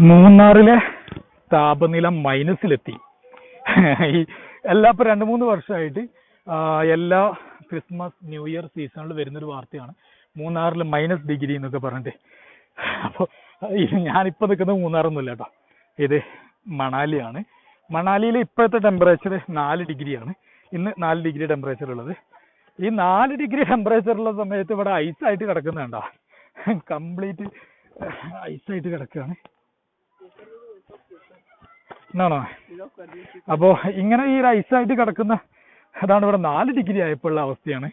മൂന്നാറിലെ താപനില മൈനസിലെത്തി. ഈ എല്ലാ ഇപ്പൊ രണ്ട് മൂന്ന് വർഷമായിട്ട് എല്ലാ ക്രിസ്മസ് ന്യൂ ഇയർ സീസണിൽ വരുന്നൊരു വാർത്തയാണ്. മൂന്നാറിൽ മൈനസ് ഡിഗ്രി എന്നൊക്കെ പറഞ്ഞിട്ട്. അപ്പോൾ ഞാനിപ്പോൾ നിൽക്കുന്നത് മൂന്നാറൊന്നുമില്ല കേട്ടോ. ഇത് മണാലിയാണ്. മണാലിയിൽ ഇപ്പോഴത്തെ ടെമ്പറേച്ചർ നാല് ഡിഗ്രിയാണ്. ഇന്ന് നാല് ഡിഗ്രി ടെമ്പറേച്ചർ ഉള്ളത്. ഈ നാല് ഡിഗ്രി ടെമ്പറേച്ചർ ഉള്ള സമയത്ത് ഇവിടെ ഐസായിട്ട് കിടക്കുന്നുണ്ടോ? കംപ്ലീറ്റ് ഐസായിട്ട് കിടക്കുകയാണ്. എന്നാണോ അപ്പോ ഇങ്ങനെ ഈ ഒരു ഐസായിട്ട് കിടക്കുന്ന അതാണ് ഇവിടെ നാല് ഡിഗ്രി ആയപ്പോഴുള്ള അവസ്ഥയാണ്.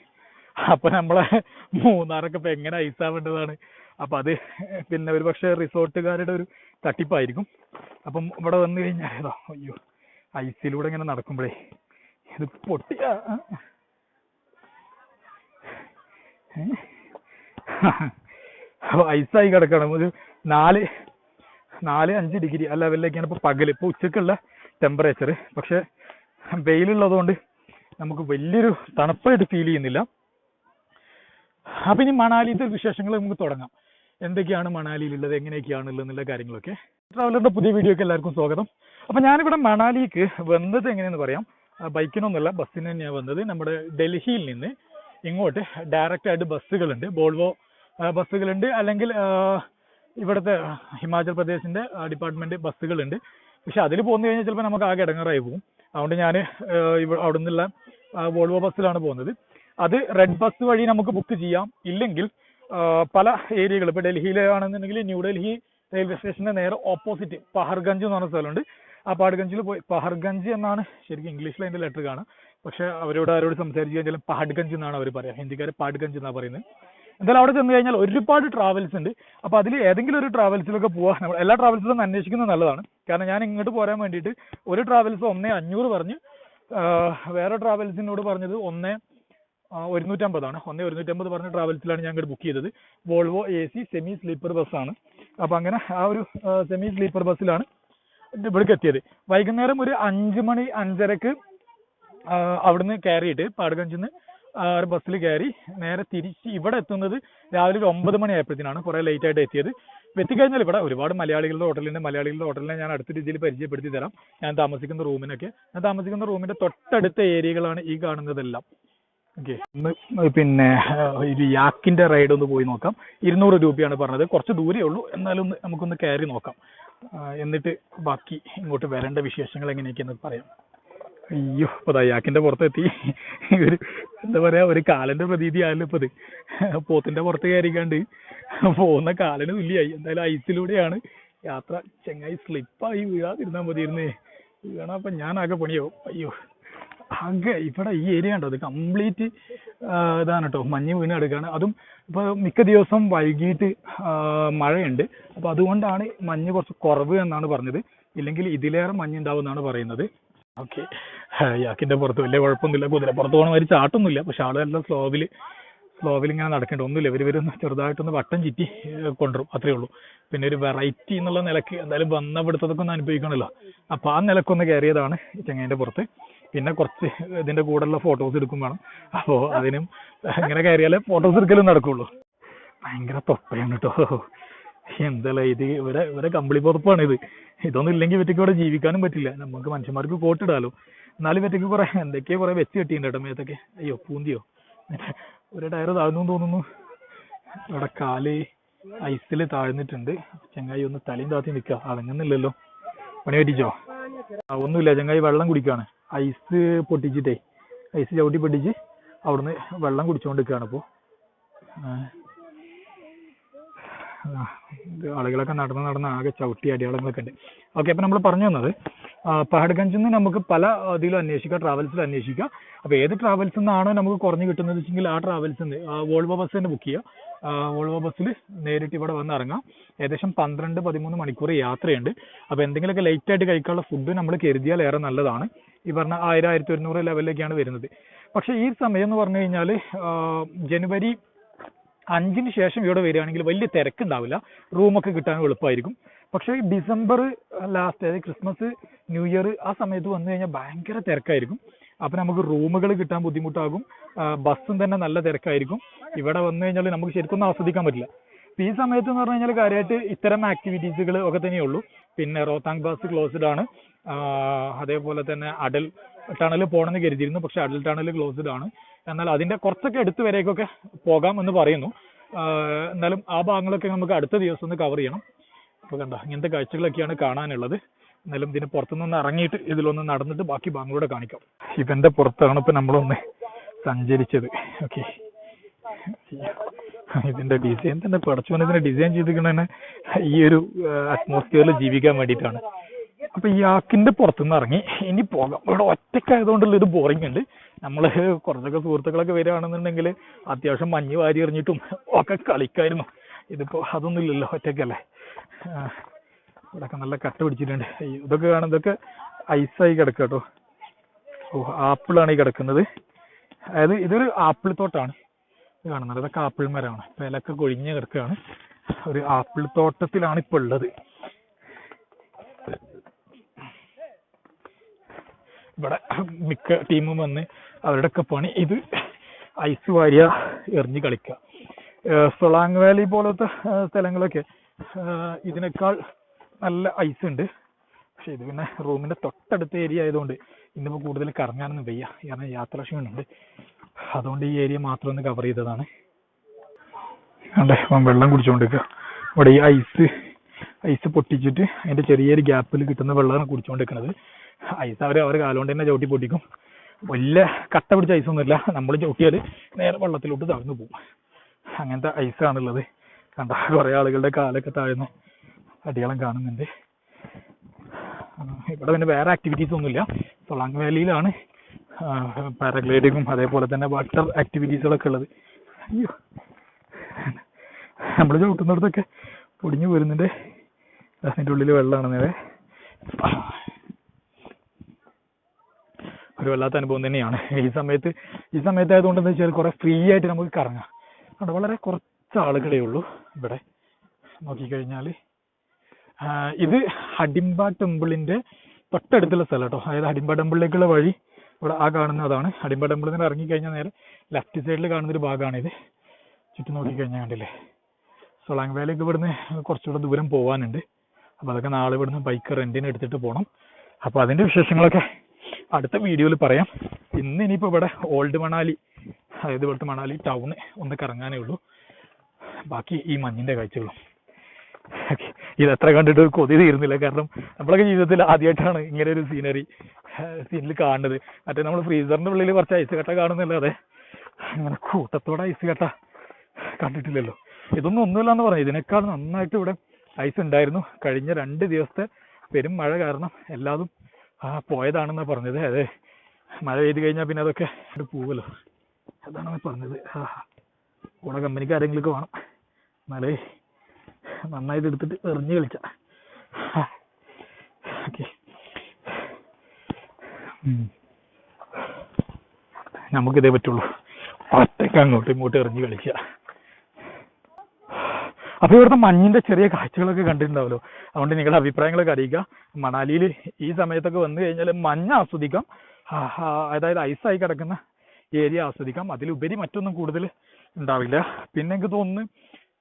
അപ്പൊ നമ്മളെ മൂന്നാറൊക്കെ ഇപ്പൊ എങ്ങനെ ഐസ് ഐസാവേണ്ടതാണ് അപ്പൊ അത് പിന്നെ ഒരു പക്ഷെ റിസോർട്ടുകാരുടെ ഒരു തട്ടിപ്പായിരിക്കും. അപ്പം ഇവിടെ വന്നു കഴിഞ്ഞാൽ അയ്യോ ഐസിലൂടെ ഇങ്ങനെ നടക്കുമ്പോഴേ ഇത് പൊട്ടിയ ഐസായി കിടക്കണം. ഒരു നാല് നാല് അഞ്ച് ഡിഗ്രി ആ ലെവലിലേക്കാണ് ഇപ്പോൾ പകൽ ഇപ്പോൾ ഉച്ചക്കുള്ള ടെമ്പറേച്ചർ പക്ഷെ വെയിലുള്ളതുകൊണ്ട് നമുക്ക് വലിയൊരു തണുപ്പായിട്ട് ഫീൽ ചെയ്യുന്നില്ല. അപ്പം ഇനി മണാലിയിലത്തെ വിശേഷങ്ങൾ നമുക്ക് തുടങ്ങാം. എന്തൊക്കെയാണ് മണാലിയിലുള്ളത്? എങ്ങനെയൊക്കെയാണ് ഉള്ളത് എന്നുള്ള കാര്യങ്ങളൊക്കെ. ട്രാവലറിന്റെ പുതിയ വീഡിയോക്ക് എല്ലാവർക്കും സ്വാഗതം. അപ്പം ഞാനിവിടെ മണാലിക്ക് വന്നത് എങ്ങനെയെന്ന് പറയാം. ബൈക്കിനൊന്നുമല്ല ബസ്സിന് തന്നെയാണ് വന്നത്. നമ്മുടെ ഡൽഹിയിൽ നിന്ന് ഇങ്ങോട്ട് ഡയറക്റ്റ് ആയിട്ട് ബസ്സുകളുണ്ട്. ബോൾവോ ബസ്സുകളുണ്ട്. അല്ലെങ്കിൽ ഇവിടുത്തെ ഹിമാചൽ പ്രദേശിന്റെ ഡിപ്പാർട്ട്മെന്റ് ബസ്സുകളുണ്ട്. പക്ഷെ അതിൽ പോന്നു കഴിഞ്ഞാൽ ചിലപ്പോൾ നമുക്ക് ആകെ ഇടങ്ങാറായി പോകും. അതുകൊണ്ട് ഞാൻ അവിടെ നിന്നുള്ള വോൾവോ ബസ്സിലാണ് പോകുന്നത്. അത് റെഡ് ബസ് വഴി നമുക്ക് ബുക്ക് ചെയ്യാം. ഇല്ലെങ്കിൽ പല ഏരിയകൾ ഇപ്പോൾ ഡൽഹിയിലാണെന്നുണ്ടെങ്കിൽ ന്യൂഡൽഹി റെയിൽവേ സ്റ്റേഷന്റെ നേരെ ഓപ്പോസിറ്റ് പഹർഗഞ്ച് എന്ന് പറഞ്ഞ സ്ഥലമുണ്ട്. ആ പഹഡ്ഗഞ്ചിൽ പോയി പഹർഗഞ്ച് എന്നാണ് ശരിക്കും ഇംഗ്ലീഷിൽ അതിന്റെ ലെറ്റർ കാണാം പക്ഷെ അവരോട് ആരോട് സംസാരിച്ചു കഴിഞ്ഞാൽ പഹഡ്ഗഞ്ച് എന്നാണ് അവർ പറയുക ഹിന്ദിക്കാർ പാഡ്ഗഞ്ച് എന്നാണ് പറയുന്നത്. എന്തായാലും അവിടെ ചെന്ന് കഴിഞ്ഞാൽ ഒരുപാട് ട്രാവൽസ് ഉണ്ട്. അപ്പോൾ അതിൽ ഏതെങ്കിലും ഒരു ട്രാവൽസിലൊക്കെ പോവാ. നമ്മൾ എല്ലാ ട്രാവൽസിലും അന്വേഷിക്കുന്നത് നല്ലതാണ്. കാരണം ഞാൻ ഇങ്ങോട്ട് പോരാൻ വേണ്ടിയിട്ട് ഒരു ട്രാവൽസ് ഒന്നേ അഞ്ഞൂറ് പറഞ്ഞ്. വേറെ ട്രാവൽസിനോട് പറഞ്ഞത് ഒന്നേ ഒരുന്നൂറ്റമ്പതാണ്. ഒന്നേ ഒരുന്നൂറ്റമ്പത് പറഞ്ഞ ട്രാവൽസിലാണ് ഞാൻ ഇങ്ങോട്ട് ബുക്ക് ചെയ്തത്. Volvo A C semi sleeper ബസ്സാണ് അപ്പോൾ അങ്ങനെ ആ ഒരു സെമി സ്ലീപ്പർ ബസ്സിലാണ് ഇവിടേക്ക് എത്തിയത്. വൈകുന്നേരം ഒരു അഞ്ച് മണി അഞ്ചരക്ക് അവിടുന്ന് കയറിയിട്ട് പാടുകഞ്ചിൽ നിന്ന് ബസ്സിൽ കയറി നേരെ തിരിച്ച് ഇവിടെ എത്തുന്നത് രാവിലെ ഒരു ഒമ്പത് മണി ആയപ്പോഴത്തേനാണ് കുറെ ലേറ്റ് ആയിട്ട് എത്തിയത്. എത്തിക്കഴിഞ്ഞാൽ ഇവിടെ ഒരുപാട് മലയാളികളുടെ ഹോട്ടലുണ്ട് മലയാളികളുടെ ഹോട്ടലിനെ ഞാൻ അടുത്ത രീതിയിൽ പരിചയപ്പെടുത്തി തരാം. ഞാൻ താമസിക്കുന്ന റൂമിനൊക്കെ ഞാൻ താമസിക്കുന്ന റൂമിന്റെ തൊട്ടടുത്ത ഏരിയകളാണ് ഈ കാണുന്നതെല്ലാം. പിന്നെ ഒരു യാക്കിന്റെ റൈഡ് ഒന്ന് പോയി നോക്കാം. ഇരുന്നൂറ് രൂപയാണ് പറഞ്ഞത്. കുറച്ച് ദൂരേ ഉള്ളൂ. എന്നാലും നമുക്കൊന്ന് കയറി നോക്കാം. എന്നിട്ട് ബാക്കി ഇങ്ങോട്ട് വരേണ്ട വിശേഷങ്ങൾ എങ്ങനെയൊക്കെയെന്ന് പറയാം. അയ്യോ ഇപ്പൊ ദയാക്കിന്റെ യാക്കിന്റെ പുറത്തെത്തി. ഒരു എന്താ പറയാ ഒരു കാലന്റെ പ്രതീതി ആയാലും ഇപ്പൊ ഇത് പോത്തിന്റെ പുറത്ത് കയറിക്കാണ്ട് പോകുന്ന കാലിന് തുല്യായി എന്തായാലും ഐസിലൂടെയാണ് യാത്ര ചെങ്ങായി സ്ലിപ്പായി വീഴാതിരുന്നാ മതിയിരുന്നേ അപ്പൊ ഞാൻ ആകെ പണിയാവും. അയ്യോ ആകെ ഇവിടെ ഈ ഏരിയ ഉണ്ടോ അത് കംപ്ലീറ്റ് ഇതാണ് കേട്ടോ മഞ്ഞ് വീണ് കിടക്കുകയാണ് അതും ഇപ്പൊ മിക്ക ദിവസം വൈകിട്ട് മഴയുണ്ട്. അപ്പൊ അതുകൊണ്ടാണ് മഞ്ഞ് കുറച്ച് കുറവ് എന്നാണ് പറഞ്ഞത്. ഇല്ലെങ്കിൽ ഇതിലേറെ മഞ്ഞ് ഉണ്ടാവും എന്നാണ് പറയുന്നത്. ഓക്കെ. യാക്കിന്റെ പുറത്ത് വലിയ കുഴപ്പമൊന്നുമില്ല. കുതിര പുറത്ത് പോകണ മാതിരി ചാട്ടൊന്നുമില്ല. പക്ഷെ ആളുകളെല്ലാം സ്ലോവിൽ സ്ലോവിൽ ഇങ്ങനെ നടക്കേണ്ട. ഒന്നുമില്ല. ഇവർ ഇവരൊന്ന് ചെറുതായിട്ടൊന്ന് വട്ടം ചുറ്റി കൊണ്ടുവരും. അത്രേ ഉള്ളൂ. പിന്നെ ഒരു വെറൈറ്റി എന്നുള്ള നിലയ്ക്ക് എന്തായാലും വന്ന പിടുത്തതൊക്കെ ഒന്ന് അനുഭവിക്കണമല്ലോ അപ്പൊ ആ നിലക്കൊന്ന് കയറിയതാണ് ഈ ചെങ്ങൈന്റെ പുറത്ത്. പിന്നെ കുറച്ച് ഇതിന്റെ കൂടെയുള്ള ഫോട്ടോസ് എടുക്കും വേണം. അപ്പോൾ അതിനും ഇങ്ങനെ കയറിയാലേ ഫോട്ടോസ് എടുക്കലും നടക്കുള്ളൂ. ഭയങ്കര തൊപ്പയാണ് കേട്ടോ എന്തല്ല ഇത് ഇവരെ ഇവരെ കമ്പിളി പുറപ്പാണ് ഇത്. ഇതൊന്നും ഇല്ലെങ്കിൽ ഇവറ്റയ്ക്ക് ഇവിടെ ജീവിക്കാനും പറ്റില്ല. നമുക്ക് മനുഷ്യന്മാർക്ക് കോട്ടിടാലോ എന്നാലും ഇവറ്റയ്ക്ക് കുറെ എന്തൊക്കെയോ കുറെ വെച്ച് കെട്ടിയിട്ടുണ്ട് കേട്ടോ മേത്തൊക്കെ. അയ്യോ പൂന്തിയോ? ഒരു ടയർ താഴ്ന്നു തോന്നുന്നു. ഇവിടെ കാൽ ഐസിൽ താഴ്ന്നിട്ടുണ്ട്. ചെങ്ങായി ഒന്ന് തലയും താത്തി നിൽക്കുക. അടങ്ങുന്നില്ലല്ലോ പണി പറ്റിച്ചോ? ഒന്നുമില്ല. ചെങ്ങായി വെള്ളം കുടിക്കാണ് ഐസ് പൊട്ടിച്ചിട്ടേ. ഐസ് ചവിട്ടി പൊട്ടിച്ച് അവിടുന്ന് വെള്ളം കുടിച്ചുകൊണ്ട് ഇപ്പോൾ ആളുകളൊക്കെ നടന്ന് നടന്ന് ആകെ ചവിട്ടി അടയാളങ്ങളൊക്കെ ഉണ്ട്. ഓക്കെ അപ്പൊ നമ്മൾ പറഞ്ഞു തന്നത് പഹഡ്ഗഞ്ചിൽ നിന്ന് നമുക്ക് പല ഇതിലും അന്വേഷിക്കാം ട്രാവൽസിൽ അന്വേഷിക്കാം. അപ്പൊ ഏത് ട്രാവൽസിൽ നിന്നാണോ നമുക്ക് കുറഞ്ഞു കിട്ടുന്നത് വെച്ചെങ്കിൽ ആ ട്രാവൽസിൽ നിന്ന് വോൾവോ ബസ് തന്നെ ബുക്ക് ചെയ്യുക വോൾവോ ബസ്സിൽ നേരിട്ട് ഇവിടെ വന്ന് ഇറങ്ങാം. ഏകദേശം പന്ത്രണ്ട് പതിമൂന്ന് മണിക്കൂർ യാത്രയുണ്ട്. അപ്പോൾ എന്തെങ്കിലുമൊക്കെ ലേറ്റ് ആയിട്ട് കഴിക്കാനുള്ള ഫുഡ് നമ്മൾ കരുതിയാൽ ഏറെ നല്ലതാണ്. ഈ പറഞ്ഞ ആയിരം ആയിരത്തി ഒരുന്നൂറ് ലെവലിലേക്കാണ് വരുന്നത്. പക്ഷേ ഈ സമയം എന്ന് പറഞ്ഞു കഴിഞ്ഞാൽ ജനുവരി അഞ്ചിന് ശേഷം ഇവിടെ വരികയാണെങ്കിൽ വലിയ തിരക്കുണ്ടാവില്ല. റൂമൊക്കെ കിട്ടാൻ എളുപ്പമായിരിക്കും. പക്ഷേ ഡിസംബർ ലാസ്റ്റ് അതായത് ക്രിസ്മസ് ന്യൂ ഇയർ ആ സമയത്ത് വന്നു കഴിഞ്ഞാൽ ഭയങ്കര തിരക്കായിരിക്കും. അപ്പം നമുക്ക് റൂമുകൾ കിട്ടാൻ ബുദ്ധിമുട്ടാകും. ബസ്സും തന്നെ നല്ല തിരക്കായിരിക്കും. ഇവിടെ വന്നു കഴിഞ്ഞാൽ നമുക്ക് ശരിക്കും ഒന്നും ആസ്വദിക്കാൻ പറ്റില്ല. ഈ സമയത്ത് എന്ന് പറഞ്ഞു കഴിഞ്ഞാൽ കാര്യമായിട്ട് ഇത്തരം ആക്ടിവിറ്റീസുകൾ ഒക്കെ തന്നെയുള്ളൂ പിന്നെ റോത്താങ് പാസ് ക്ലോസ്ഡ് ആണ്. അതേപോലെ തന്നെ അടൽ ടണൽ പോകണമെന്ന് കരുതിയിരുന്നു. പക്ഷെ അടൽ ടണൽ ക്ലോസ്ഡ് ആണ്. എന്നാൽ അതിന്റെ കുറച്ചൊക്കെ അടുത്ത് വരേക്കൊക്കെ പോകാം എന്ന് പറയുന്നു. എന്നാലും ആ ഭാഗങ്ങളൊക്കെ നമുക്ക് അടുത്ത ദിവസം ഒന്ന് കവർ ചെയ്യണം. അപ്പോൾ കണ്ട ഇങ്ങനത്തെ കാഴ്ചകളൊക്കെയാണ് കാണാനുള്ളത്. എന്നാലും ഇതിന് പുറത്തുനിന്ന് ഇറങ്ങിയിട്ട് ഇതിലൊന്ന് നടന്നിട്ട് ബാക്കി ഭാഗങ്ങളൂടെ കാണിക്കാം. ഇവന്റെ പുറത്താണ് ഇപ്പം നമ്മളൊന്ന് സഞ്ചരിച്ചത്. ഓക്കെ. ഇതിന്റെ ഡിസൈൻ തന്നെ പടച്ചോൻ ഇതിനെ ഡിസൈൻ ചെയ്തിരിക്കണ ഈ ഒരു അറ്റ്മോസ്ഫിയറിൽ ജീവിക്കാൻ വേണ്ടിയിട്ടാണ്. അപ്പൊ ഈ ആക്കിന്റെ പുറത്തുനിന്ന് ഇറങ്ങി. ഇനി പോകാം. ഇവിടെ ഒറ്റക്കായതുകൊണ്ടുള്ള ഒരു ബോറിംഗ് ഉണ്ട്. നമ്മൾ കുറച്ചൊക്കെ സുഹൃത്തുക്കളൊക്കെ വരികയാണെന്നുണ്ടെങ്കിൽ അത്യാവശ്യം മഞ്ഞ് വാരി എറിഞ്ഞിട്ടും ഒക്കെ കളിക്കായിരുന്നു ഇതിപ്പോ അതൊന്നും ഇല്ലല്ലോ ഒറ്റക്കല്ലേ ആ, ഇവിടെയൊക്കെ നല്ല കട്ട പിടിച്ചിട്ടുണ്ട്. ഇതൊക്കെ കാണും ഇതൊക്കെ ഐസായി കിടക്കുക കേട്ടോ. ഓ ആപ്പിളാണ് ഈ കിടക്കുന്നത്. അതായത് ഇതൊരു ആപ്പിൾ തോട്ടാണ് ഇത് കാണുന്നത്. ഇതൊക്കെ ആപ്പിൾ മരമാണ്. ഇപ്പൊ ഇലക്കെ കൊഴിഞ്ഞ് കിടക്കുകയാണ്. ഒരു ആപ്പിൾ തോട്ടത്തിലാണ് ഇപ്പൊ ഉള്ളത്. ഇവിടെ മിക്ക ടീമും വന്ന് അവരുടെയൊക്കെ പണി. ഇത് ഐസ് വാരിയ എറിഞ്ഞ് കളിക്കുക. സൊളാങ് വാലി പോലത്തെ സ്ഥലങ്ങളൊക്കെ ഇതിനേക്കാൾ നല്ല ഐസ് ഉണ്ട്. പക്ഷെ ഇത് പിന്നെ റൂമിന്റെ തൊട്ടടുത്ത ഏരിയ ആയതുകൊണ്ട് ഇന്നിപ്പോ കൂടുതൽ കറങ്ങാനൊന്നും വയ്യ. കാരണം യാത്ര ക്ഷീണമുണ്ട്. അതുകൊണ്ട് ഈ ഏരിയ മാത്രം ഒന്ന് കവർ ചെയ്തതാണ്. അവൻ വെള്ളം കുടിച്ചോണ്ടിരിക്കുക. ഇവിടെ ഈ ഐസ് ഐസ് പൊട്ടിച്ചിട്ട് അതിന്റെ ചെറിയൊരു ഗ്യാപ്പിൽ കിട്ടുന്ന വെള്ളമാണ് കുടിച്ചുകൊണ്ടിരിക്കുന്നത് ഐസ് അവർ അവർ കാലുകൊണ്ട് തന്നെ ചവിട്ടി പൊട്ടിക്കും. വലിയ കട്ട പിടിച്ച ഐസ് ഒന്നുമില്ല. നമ്മൾ ചവിട്ടിയാൽ നേരെ വെള്ളത്തിലോട്ട് താഴ്ന്നു പോകും. അങ്ങനത്തെ ഐസാണുള്ളത് കണ്ട കുറെ ആളുകളുടെ കാലൊക്കെ താഴ്ന്ന് അടിയാളം കാണുന്നുണ്ട്. ഇവിടെ പിന്നെ വേറെ ആക്ടിവിറ്റീസ് ഒന്നുമില്ല. സൊളാങ് വാലിയിലാണ് പാരാഗ്ലൈഡിങ്ങും അതേപോലെ തന്നെ വാട്ടർ ആക്ടിവിറ്റീസുകളൊക്കെ ഉള്ളത്. അയ്യോ. നമ്മൾ ചവിട്ടുന്നിടത്തൊക്കെ പൊടിഞ്ഞു പോരുന്നുണ്ട്. അതിന്റെ ഉള്ളിൽ വെള്ളമാണ് നേരെ. ഒരു വല്ലാത്ത അനുഭവം തന്നെയാണ്. ഈ സമയത്ത് ഈ സമയത്ത് ആയതുകൊണ്ട് എന്താ വെച്ചാൽ കുറെ ഫ്രീ ആയിട്ട് നമുക്ക് കറങ്ങാം. അവിടെ വളരെ കുറച്ച് ആളുകളേ ഉള്ളൂ ഇവിടെ. നോക്കിക്കഴിഞ്ഞാൽ ഇത് ഹഡിംബ ടെമ്പിളിന്റെ തൊട്ടടുത്തുള്ള സ്ഥലം കേട്ടോ. അതായത് ഹഡിംബ ടെമ്പിളിലേക്കുള്ള വഴി ഇവിടെ ആ കാണുന്ന അതാണ് ഹഡിംബ ടെമ്പിളിൽ നിന്ന് ഇറങ്ങിക്കഴിഞ്ഞാൽ നേരെ ലെഫ്റ്റ് സൈഡിൽ കാണുന്ന ഒരു ഭാഗമാണിത് ചുറ്റും നോക്കിക്കഴിഞ്ഞാൽ കണ്ടില്ലേ? സൊളാങ് വാലിക്ക് ഇവിടുന്ന് കുറച്ചുകൂടെ ദൂരം പോകാനുണ്ട് അപ്പോൾ അതൊക്കെ നാളെ ഇവിടുന്ന് ബൈക്ക് റെന്റിന് എടുത്തിട്ട് പോകണം അപ്പോൾ അതിന്റെ വിശേഷങ്ങളൊക്കെ അടുത്ത വീഡിയോയിൽ പറയാം. ഇന്ന് ഇനിയിപ്പോൾ ഇവിടെ ഓൾഡ് മണാലി അതായത് ഇവിടുത്തെ മണാലി ടൗൺ ഒന്ന് കറങ്ങാനേ ഉള്ളൂ. ബാക്കി ഈ മഞ്ഞിന്റെ കാഴ്ചകളും. ഇത് എത്ര കണ്ടിട്ട് കൊതി തീരുന്നില്ല. കാരണം നമ്മളൊക്കെ ജീവിതത്തിൽ ആദ്യമായിട്ടാണ് ഇങ്ങനെ ഒരു സീനറി സീനിൽ കാണുന്നത്. മറ്റേ നമ്മൾ ഫ്രീസറിന്റെ ഉള്ളിൽ കുറച്ച് ഐസ് കട്ട കാണുന്നില്ലാതെ അങ്ങനെ കൂട്ടത്തോടെ ഐസ് കട്ട കണ്ടിട്ടില്ലല്ലോ. ഇതൊന്നും ഒന്നുമില്ല എന്ന് പറഞ്ഞു. ഇതിനേക്കാൾ നന്നായിട്ട് ഇവിടെ ഐസ് ഉണ്ടായിരുന്നു. കഴിഞ്ഞ രണ്ട് ദിവസത്തെ പെരും മഴ കാരണം എല്ലാതും പോയതാണെന്നാ പറഞ്ഞത്. അതെ മഴ പെയ്ത് കഴിഞ്ഞാൽ പിന്നെ അതൊക്കെ പോവല്ലോ. അതാണ് പറഞ്ഞത്. കൂടെ കമ്പനിക്ക് ആരെങ്കിലും വേണം. എന്നാലേ നന്നായിട്ട് എടുത്തിട്ട് എറിഞ്ഞു കളിച്ച. നമുക്കിതേ പറ്റുള്ളൂ. ഒറ്റയ്ക്ക് അങ്ങോട്ടും ഇങ്ങോട്ടും എറിഞ്ഞു കളിക്കുക അപ്പൊ ഇവിടുത്തെ മഞ്ഞിന്റെ ചെറിയ കാഴ്ചകളൊക്കെ കണ്ടിട്ടുണ്ടാവല്ലോ. അതുകൊണ്ട് നിങ്ങളുടെ അഭിപ്രായങ്ങളൊക്കെ അറിയിക്കുക. മണാലിയിൽ ഈ സമയത്തൊക്കെ വന്നു കഴിഞ്ഞാൽ മഞ്ഞ് ആസ്വദിക്കാം. അതായത് ഐസായി കിടക്കുന്ന ഏരിയ ആസ്വദിക്കാം. അതിലുപരി മറ്റൊന്നും കൂടുതൽ ഉണ്ടാവില്ല. പിന്നെ എനിക്ക് തോന്നുന്നു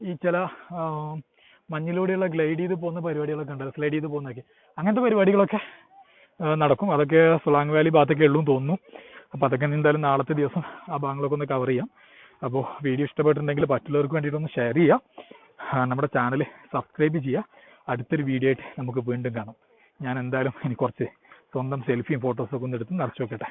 ഈ ചില മഞ്ഞിലൂടെയുള്ള ഗ്ലൈഡ് ചെയ്ത് പോകുന്ന പരിപാടികളൊക്കെ ഉണ്ട് സ്ലൈഡ് ചെയ്ത് പോകുന്നതൊക്കെ. അങ്ങനത്തെ പരിപാടികളൊക്കെ നടക്കും. അതൊക്കെ സുലാങ് വാലി ഭാഗത്തൊക്കെ ഉള്ളൂ തോന്നുന്നു. അപ്പോൾ അതൊക്കെ എന്തായാലും നാളത്തെ ദിവസം ആ ഭാഗങ്ങളൊക്കെ ഒന്ന് കവർ ചെയ്യാം. അപ്പോൾ വീഡിയോ ഇഷ്ടപ്പെട്ടിട്ടുണ്ടെങ്കിൽ മറ്റുള്ളവർക്ക് വേണ്ടിയിട്ടൊന്ന് ഷെയർ ചെയ്യുക. നമ്മുടെ ചാനൽ സബ്സ്ക്രൈബ് ചെയ്യുക. അടുത്തൊരു വീഡിയോ ആയിട്ട് നമുക്ക് വീണ്ടും കാണാം. ഞാൻ എന്തായാലും ഇനി കുറച്ച് സ്വന്തം സെൽഫിയും ഫോട്ടോസൊക്കെ ഒന്ന് എടുത്ത് നിറച്ച് വെക്കട്ടെ.